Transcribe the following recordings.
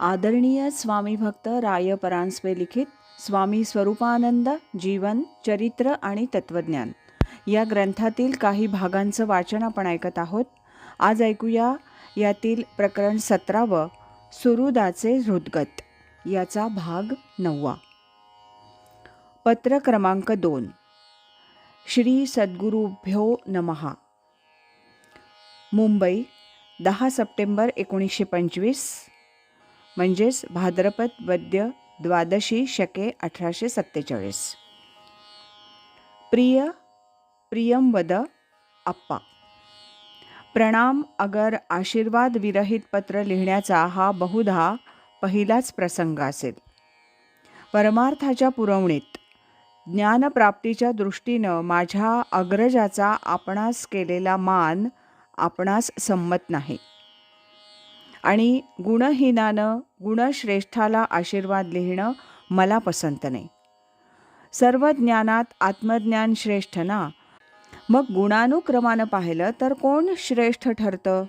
आदरणीय स्वामी भक्त राय परांजपे लिखित स्वामी स्वरूपानंद जीवन चरित्र आणि तत्वज्ञान. या ग्रंथातील काही भागांचं वाचन आपण ऐकत आहोत. आज ऐकूया यातील प्रकरण सतरावं सुरुदाचे हृदगत. याचा भाग नववा. पत्र क्रमांक दोन. श्री सद्गुरुभ्यो नमहा मुंबई दहा सप्टेंबर एकोणीसशे पंचवीस. म्हणजेच भाद्रपद वद्य द्वादशी शके अठराशे सत्तेचाळीस. प्रिय प्रियम वद आप्पा. प्रणाम अगर आशीर्वाद विरहित पत्र लिहिण्याचा हा बहुधा पहिलाच प्रसंग असेल. परमार्थाच्या पुरवणीत ज्ञानप्राप्तीच्या दृष्टीनं माझ्या अग्रजाचा आपणास केलेला मान आपणास संमत नाही. आणि गुणहीनानं गुणश्रेष्ठाला आशीर्वाद लिहिणं मला पसंत नाही. सर्व ज्ञानात आत्मज्ञान श्रेष्ठ ना? मग गुणानुक्रमानं पाहिलं तर कोण श्रेष्ठ ठरतं?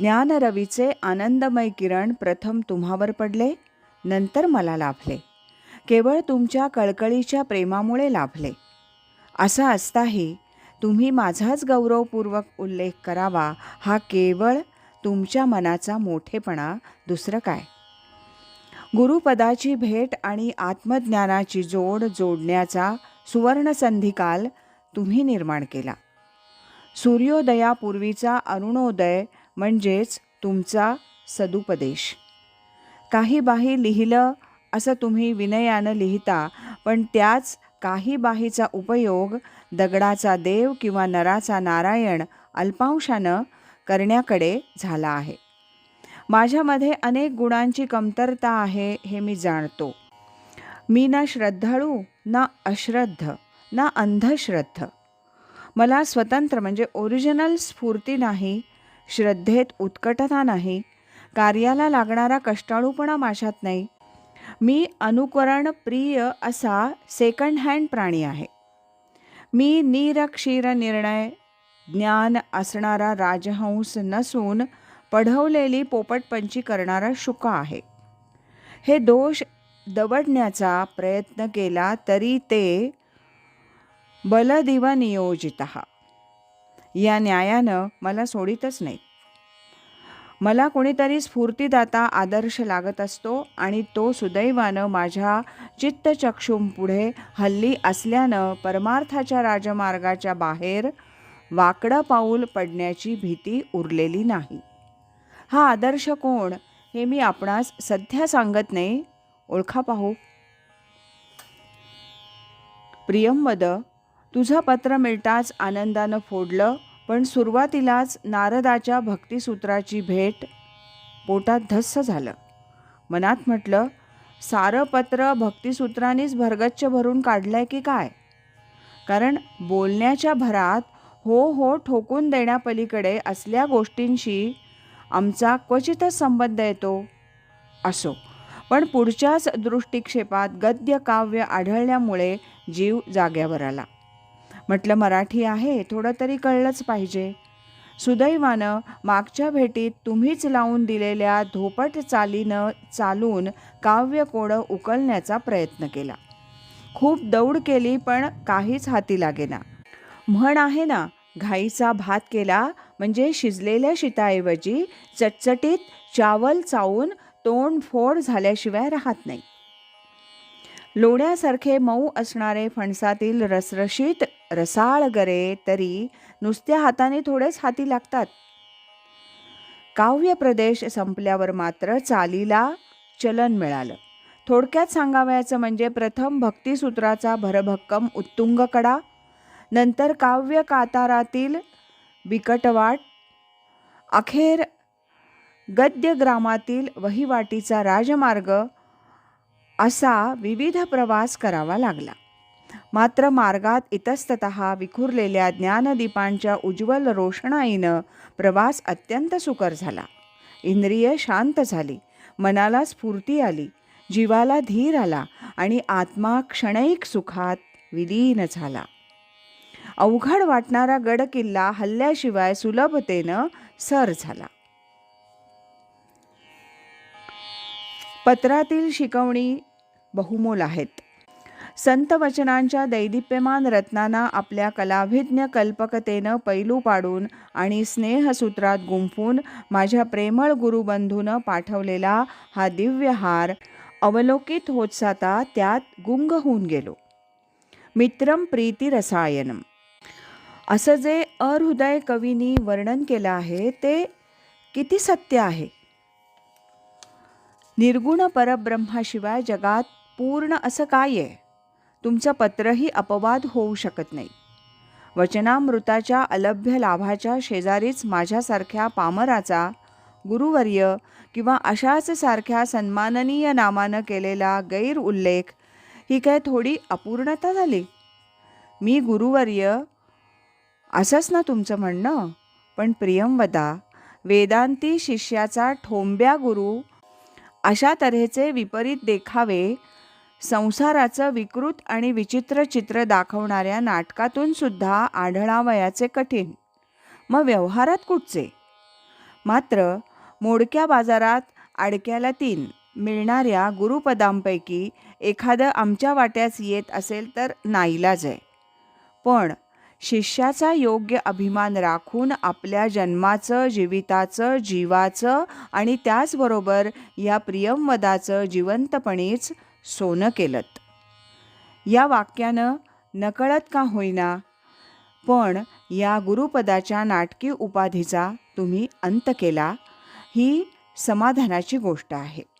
ज्ञानरवीचे आनंदमय किरण प्रथम तुम्हावर पडले नंतर मला लाभले. केवळ तुमच्या कळकळीच्या प्रेमामुळे लाभले. असा असताही तुम्ही माझाच गौरवपूर्वक उल्लेख करावा हा केवळ तुमच्या मनाचा मोठेपणा दुसरं काय? गुरुपदाची भेट आणि आत्मज्ञानाची जोड जोडण्याचा सुवर्णसंधिकाल तुम्ही निर्माण केला. सूर्योदयापूर्वीचा अरुणोदय म्हणजेच तुमचा सदुपदेश. काही बाही लिहिलं असं तुम्ही विनयानं लिहिता पण त्याच काही बाहीचा उपयोग दगडाचा देव किंवा नराचा नारायण अल्पांशानं करण्याकडे झाला आहे. माझ्यामध्ये अनेक गुणांची कमतरता आहे हे मी जाणतो. मी ना श्रद्धाळू ना अश्रद्ध ना अंधश्रद्ध. मला स्वतंत्र म्हणजे ओरिजिनल स्फूर्ती नाही श्रद्धेत उत्कटता नाही कार्याला लागणारा कष्टाळूपणा माझ्यात नाही. मी अनुकरण प्रिय असा सेकंड हँड प्राणी आहे. मी निरक्षीर निर्णय ज्ञान असणारा राजहंस नसून पढवलेली पोपटपंची करणारा शुका आहे. हे दोष दवडण्याचा प्रयत्न केला तरी ते बलदिव नियोजित. या न्यायानं मला सोडितच नाही. मला कोणीतरी स्फूर्तीदाता आदर्श लागत असतो आणि तो सुदैवानं माझ्या चित्तचक्षूंपुढे हल्ली असल्यानं परमार्थाच्या राजमार्गाच्या बाहेर वाकडं पाऊल पडण्याची भीती उरलेली नाही. हा आदर्श कोण हे मी आपणास सध्या सांगत नाही. ओळखा पाहू. प्रियमवद तुझं पत्र मिळताच आनंदानं फोडलं पण सुरुवातीलाच नारदाच्या भक्तिसूत्राची भेट पोटात धस्स झालं. मनात म्हटलं सारं पत्र भक्तिसूत्रांनीच भरगच्च भरून काढलं आहे की काय? कारण बोलण्याच्या भरात हो हो ठोकून देण्यापलीकडे असल्या गोष्टींशी आमचा क्वचितच संबंध येतो असो. पण पुढच्याच दृष्टिक्षेपात गद्य काव्य आढळल्यामुळे जीव जाग्यावर आला. म्हटलं मराठी आहे थोडं तरी कळलंच पाहिजे. सुदैवानं मागच्या भेटीत तुम्हीच लावून दिलेल्या धोपट चालीनं चालून काव्य कोडं उकलण्याचा प्रयत्न केला. खूप दौड केली पण काहीच हाती लागेना म्हण आहे ना घाईचा भात केला म्हणजे शिजलेल्या शिताऐवजी चटचटीत चावल चावून तोंड फोड झाल्याशिवाय राहत नाही. लोण्यासारखे मऊ असणारे फणसातील रसरशीत रसाळ गरे तरी नुसत्या हाताने थोडेच हाती लागतात. काव्य प्रदेश संपल्यावर मात्र चालीला चलन मिळालं. थोडक्यात सांगावयाचं म्हणजे प्रथम भक्तिसूत्राचा भरभक्कम उत्तुंग कडा नंतर काव्य कातारातील बिकटवाट अखेर गद्यग्रामातील वहिवाटीचा राजमार्ग असा विविध प्रवास करावा लागला. मात्र मार्गात इतस्तत विखुरलेल्या ज्ञानदीपांच्या उज्ज्वल रोषणाईनं प्रवास अत्यंत सुकर झाला. इंद्रिय शांत झाली मनाला स्फूर्ती आली जीवाला धीर आला आणि आत्मा क्षणैक सुखात विलीन झाला. अवघड वाटणारा गडकिल्ला हल्ल्याशिवाय सुलभतेनं सर झाला. पत्रातील शिकवणी बहुमोल आहेत. संत वचनांच्या दैदिप्यमान रत्नांना आपल्या कलाभिज्ञ कल्पकतेनं पैलू पाडून आणि स्नेहसूत्रात गुंफून माझ्या प्रेमळ गुरुबंधूनं पाठवलेला हा दिव्य हार अवलोकित होत जाता त्यात गुंग होऊन गेलो. मित्रम प्रीती रसायनम असं जे अहृदय कवींनी वर्णन केलं आहे ते किती सत्य आहे? निर्गुण परब्रह्माशिवाय जगात पूर्ण असं काय आहे? तुमचं पत्रही अपवाद होऊ शकत नाही. वचनामृताच्या अलभ्य लाभाच्या शेजारीच माझ्यासारख्या पामराचा गुरुवर्य किंवा अशाच सारख्या सन्माननीय नामानं केलेला गैर उल्लेख ही काय थोडी अपूर्णता झाली? मी गुरुवर्य असंच ना तुमचं म्हणणं? पण प्रियंवदा वेदांती शिष्याचा ठोंब्या गुरु अशा तऱ्हेचे विपरीत देखावे संसाराचं विकृत आणि विचित्र चित्र दाखवणाऱ्या नाटकातून सुद्धा आढळावयाचे कठीण. मग व्यवहारात कुठचे? मात्र मोडक्या बाजारात आडक्याला तीन मिळणाऱ्या गुरुपदांपैकी एखादं आमच्या वाट्यास येत असेल तर नाईलाज आहे. पण शिष्याचा योग्य अभिमान राखून आपल्या जन्माचं जीविताचं जीवाचं आणि त्याचबरोबर या प्रियंवदाचं जिवंतपणीच सोनं केलंत. या वाक्यानं नकळत का होईना पण या गुरुपदाच्या नाटकी उपाधीचा तुम्ही अंत केला ही समाधानाची गोष्ट आहे.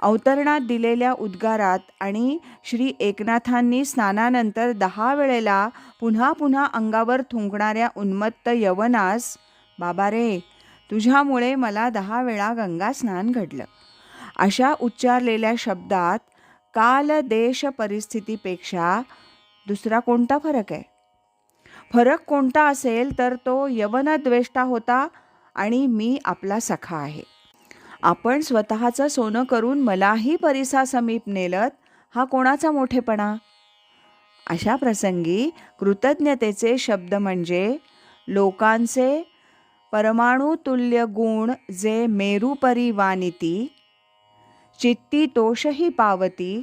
अवतरणात दिलेल्या उद्गारात आणि श्री एकनाथांनी स्नानानंतर दहा वेळेला पुन्हा पुन्हा अंगावर थुंकणाऱ्या उन्मत्त यवनास बाबा रे तुझ्यामुळे मला दहा वेळा गंगा स्नान घडलं. अशा उच्चारलेल्या शब्दात काल देश परिस्थितीपेक्षा दुसरा कोणता फरक आहे? फरक कोणता असेल तर तो यवनद्वेष्टा होता आणि मी आपला सखा आहे. आपण स्वतःचं सोनं करून मलाही परिसासमीप नेलत हा कोणाचा मोठेपणा? अशा प्रसंगी कृतज्ञतेचे शब्द म्हणजे लोकांचे परमाणुतुल्य गुण जे मेरुपरी वानिती चित्ती तोषही पावती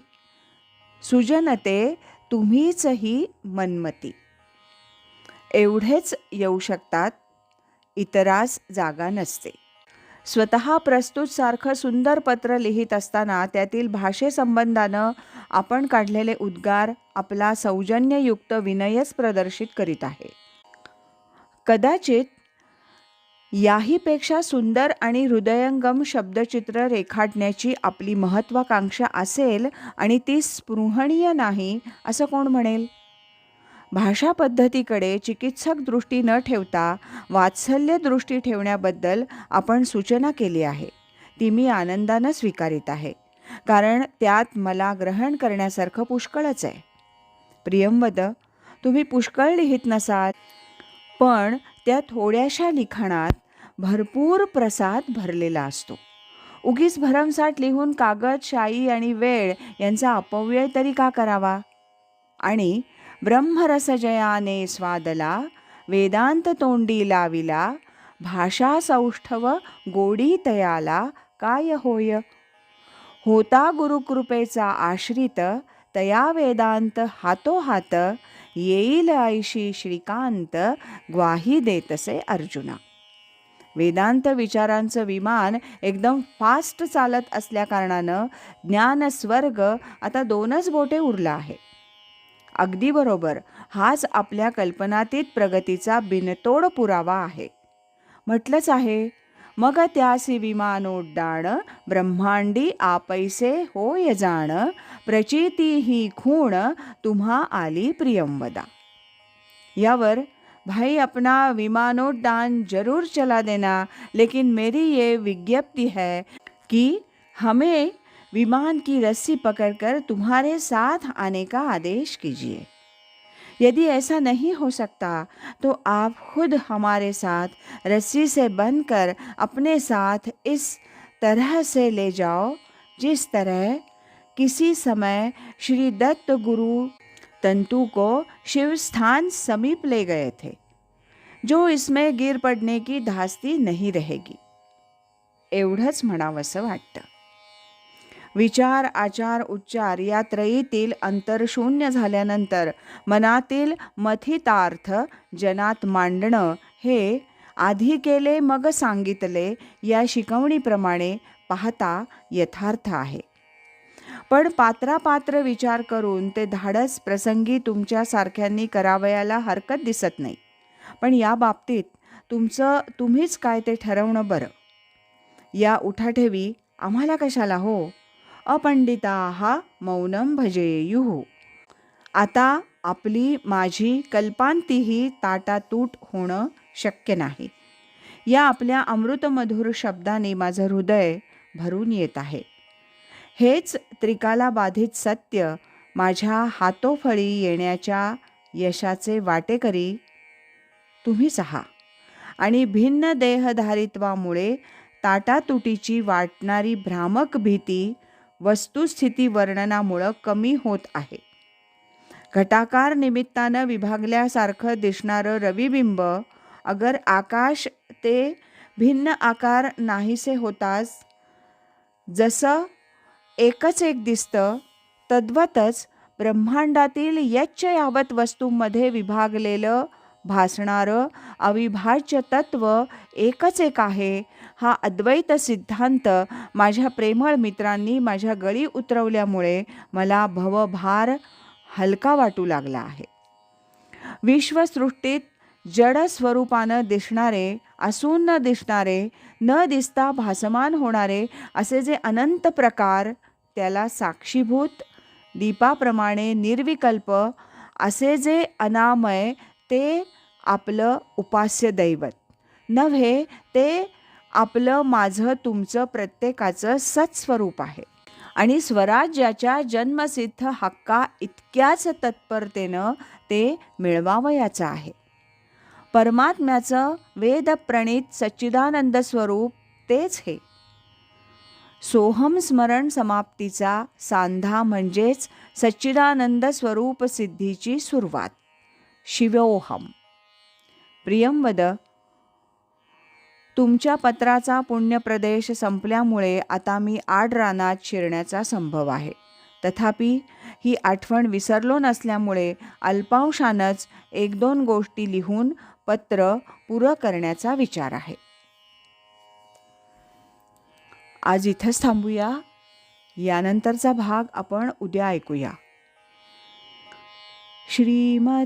सुजनते तुम्हीचही मनमती. एवढेच येऊ शकतात इतरास जागा नसते. स्वतः प्रस्तुत सारखं सुंदर पत्र लिहित असताना त्यातील भाषेसंबंधानं आपण काढलेले उद्गार आपला सौजन्ययुक्त विनयच प्रदर्शित करीत आहे. कदाचित याहीपेक्षा सुंदर आणि हृदयंगम शब्दचित्र रेखाटण्याची आपली महत्त्वाकांक्षा असेल आणि ती स्पृहणीय नाही असं कोण म्हणेल? भाषा पद्धतीकडे चिकित्सक दृष्टी न ठेवता वात्सल्य दृष्टी ठेवण्याबद्दल आपण सूचना केली आहे. ती मी आनंदानं स्वीकारित आहे. कारण त्यात मला ग्रहण करण्यासारखं पुष्कळच आहे. प्रियंवद तुम्ही पुष्कळ लिहित नसाल पण त्या थोड्याशा लिखाणात भरपूर प्रसाद भरलेला असतो. उगीच भरमसाठ लिहून कागद शाई आणि वेळ यांचा अपव्यय तरी का करावा? आणि ब्रह्मरसजयाने स्वादला वेदांत तोंडी लाविला भाषा सौष्ठव गोडी तयाला काय होय? होता गुरुकृपेचा आश्रित तया वेदांत हातोहात येईल ऐशी श्रीकांत ग्वाही देतसे अर्जुना. वेदांत विचारांचं विमान एकदम फास्ट चालत असल्याकारणानं ज्ञान स्वर्ग आता दोनच बोटे उरला आहे. अगदी बरोबर. हाच आपल्या कल्पनातीत प्रगतीचा बिनतोड पुरावा आहे. म्हटलंच आहे मग त्यासी विमानोड्डाण ब्रह्मांडी आपैसे होय जाण प्रचिती ही खूण तुम्हा आली प्रियंवदा. यावर भाई अपना विमानोड्डान जरूर चला देना लेकिन मेरी ये विज्ञप्ति है कि हमें विमान की रस्सी पकड़कर तुम्हारे साथ आने का आदेश कीजिए। यदि ऐसा नहीं हो सकता तो आप खुद हमारे साथ रस्सी से बंधकर अपने साथ इस तरह से ले जाओ, जिस तरह किसी समय श्री दत्त गुरु तंतु को शिव स्थान समीप ले गए थे, जो इसमें गिर पडणे की धास्ती नहीं रहेगी। एवढंच म्हणावंसं वाटतं। विचार आचार उच्चार या त्रयीतील अंतर शून्य झाल्यानंतर मनातील मथितार्थ जनात मांडणं हे आधी केले मग सांगितले या शिकवणीप्रमाणे पाहता यथार्थ आहे. पण पात्रापात्र विचार करून ते धाडस प्रसंगी तुमच्यासारख्यांनी करावयाला हरकत दिसत नाही. पण या बाबतीत तुमचं तुम्हीच काय ते ठरवणं बरं. या उठाठेवी आम्हाला कशाला हो? अपंडिता हा मौनम भजेयुः। आता आपली माझी कल्पांतीही ताटातूट होणं शक्य नाही. या आपल्या अमृतमधुर शब्दाने माझं हृदय भरून येत आहे. हेच त्रिकाला बाधित सत्य माझ्या हातोफळी येण्याच्या यशाचे वाटेकरी तुम्हीच आहात आणि भिन्न देहधारित्वामुळे ताटातुटीची वाटणारी भ्रामक भीती वस्तुस्थिती वर्णनामुळं कमी होत आहे. घटाकार निमित्तानं विभागल्यासारखं दिसणारं रविबिंब अगर आकाश ते भिन्न आकार नाहीसे होताच जसं एकच एक दिसतं तद्वतच ब्रह्मांडातील यच्च यावत वस्तूंमध्ये विभागलेलं भासणारं अविभाज्य तत्व एकच एक आहे. हा अद्वैत सिद्धांत माझ्या प्रेमळ मित्रांनी माझ्या गळी उतरवल्यामुळे मला भवभार हलका वाटू लागला आहे. विश्वसृष्टीत जड स्वरूपानं दिसणारे असून न दिसणारे न दिसता भासमान होणारे असे जे अनंत प्रकार त्याला साक्षीभूत दीपाप्रमाणे निर्विकल्प असे जे अनामय ते आपलं उपास्य दैवत. नव्हे ते आपलं माझं तुमचं प्रत्येकाचं सत्स्वरूप आहे. आणि स्वराज्याच्या जन्मसिद्ध हक्का इतक्याच तत्परतेनं ते मिळवावयाचं आहे. परमात्म्याचं वेदप्रणीत सच्चिदानंद स्वरूप तेच हे. सोहम स्मरण समाप्तीचा सांधा म्हणजेच सच्चिदानंद स्वरूप सिद्धीची सुरुवात. शिवोहम. प्रियंवद तुमच्या पत्राचा पुण्यप्रदेश संपल्यामुळे आता मी आड रानात शिरण्याचा संभव आहे. तथापि ही आठवण विसरलो नसल्यामुळे अल्पांशानच एक दोन गोष्टी लिहून पत्र पुरं करण्याचा विचार आहे. आज इथंच थांबूया. यानंतरचा भाग आपण उद्या ऐकूया. श्रीमत